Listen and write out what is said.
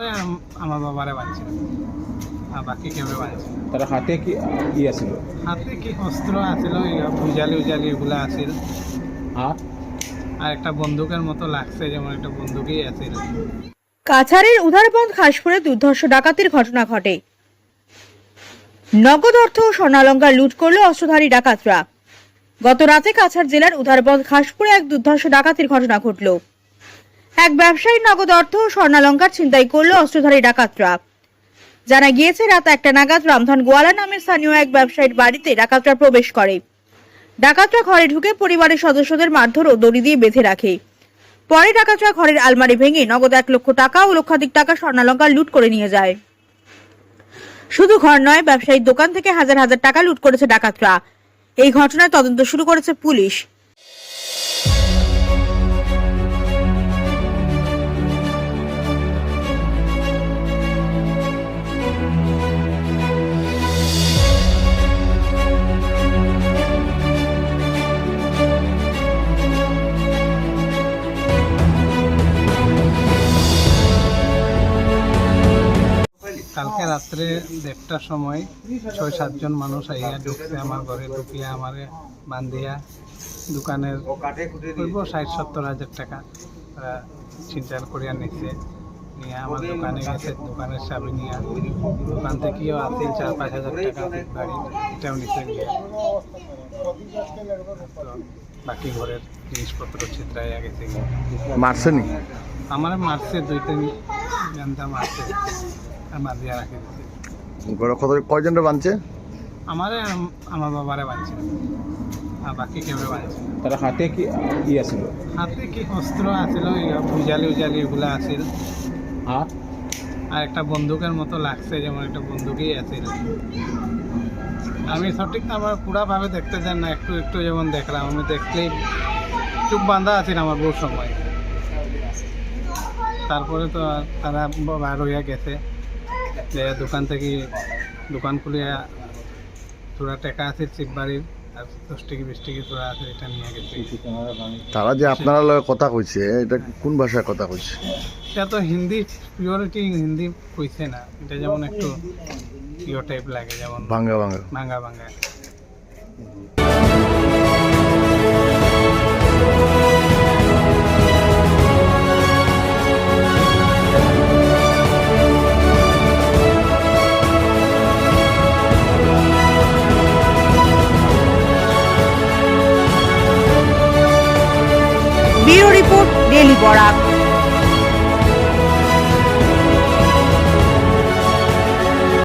আম- আমার বাবারে বাঁধছিল আর বাকি কেউ বাঁধছিল তার হাতে কি ইয়ে ছিল হাতে কি অস্ত্র আছিল উজালি উজালি এগুলা আছিল। আর? আর একটা বন্দুকের মতো লাগছে যেমন একটা বন্দুকই আছিল। কাছাড়ের উধারবন্দ খাসপুরে দুর্ধর্ষ ডাকাতির ঘটনা ঘটে। নগদ অর্থ ও স্বর্ণালঙ্কার লুট করল অস্ত্রধারী ডাকাতরা। গত রাতে কাছাড় জেলার উধারবন্দ খাসপুরে এক দুর্ধর্ষ ডাকাতির ঘটনা ঘটল। এক ব্যবসায়ী নগদ অর্থ ও স্বর্ণালঙ্কার ছিনতাই করল অস্ত্রধারী ডাকাতরা। জানা গিয়েছে, রাত একটা নাগাদ রামধন গোয়ালা নামের স্থানীয় এক ব্যবসায়ীর বাড়িতে ডাকাতরা প্রবেশ করে। ডাকাতরা ঘরে ঢুকে পরিবারের সদস্যদের মারধর ও দড়ি দিয়ে বেঁধে রাখে। পরে ডাকাতরা ঘরের আলমারি ভেঙে নগদ এক লক্ষ টাকা ও লক্ষাধিক টাকা স্বর্ণালঙ্কার লুট করে নিয়ে যায়। শুধু ঘর নয়, ব্যবসায়ীর দোকান থেকে হাজার হাজার টাকা লুট করেছে ডাকাতরা। এই ঘটনায় তদন্ত শুরু করেছে পুলিশ। কালকে রাত্রে দেড়টার সময় ছয় সাতজন মানুষ আইয়া ঢুকছে আমার ঘরে ঢুকিয়া আমারে বান্ধিয়া দোকানের করব ষাট সত্তর হাজার টাকা তারা ছিনতাই করিয়া নিচ্ছে নিয়ে আমার দোকানে গেছে দোকানের চাবি নিয়ে। দোকান থেকেও আসিল চার পাঁচ হাজার টাকা গাড়ি এটাও নিচে গিয়ে। বাকি ঘরের জিনিসপত্র ছিত্রাইয়া গেছে গিয়ে। আমার মারছে দুই তিন ঘণ্টা মারছে। আর বাঁধিয়া রাখি ঘরে কত কয়জনটা বানছে আমারে আমার বাবারে বাঁধছিল আর বাকি কেউ বাঁধছিল তার হাতে কি ইয়ে ছিল হাতে কি অস্ত্র আছিল উজালি উজালি এগুলা আছিল। আর? আর একটা বন্দুকের মতো লাগছে যেমন একটা বন্দুকই আছিল। আমি সঠিক আমার পুরাভাবে দেখতে চান না একটু একটু যেমন দেখলাম। আমি দেখলেই চুপ বাঁধা আছিল আমার বহু সময়। তারপরে তো আর তারা বার হইয়া গেছে। দোকান থেকে দোকান খুলিয়া তোরা টাকা আছে চিপ বাড়ির আর দশ টাকি বিশ টাকি তোরা আছে এটা নিয়ে গেছে। তারা যে আপনারা লগে কথা কইছে এটা কোন ভাষায় কথা কইছে? এটা তো হিন্দি পিওরিটি হিন্দি কইছে না। এটা যেমন একটু পিওর টাইপ লাগে যেমন ভাঙ্গা ভাঙ্গা। ভাঙ্গা ভাঙ্গা। ডেলি বরাক।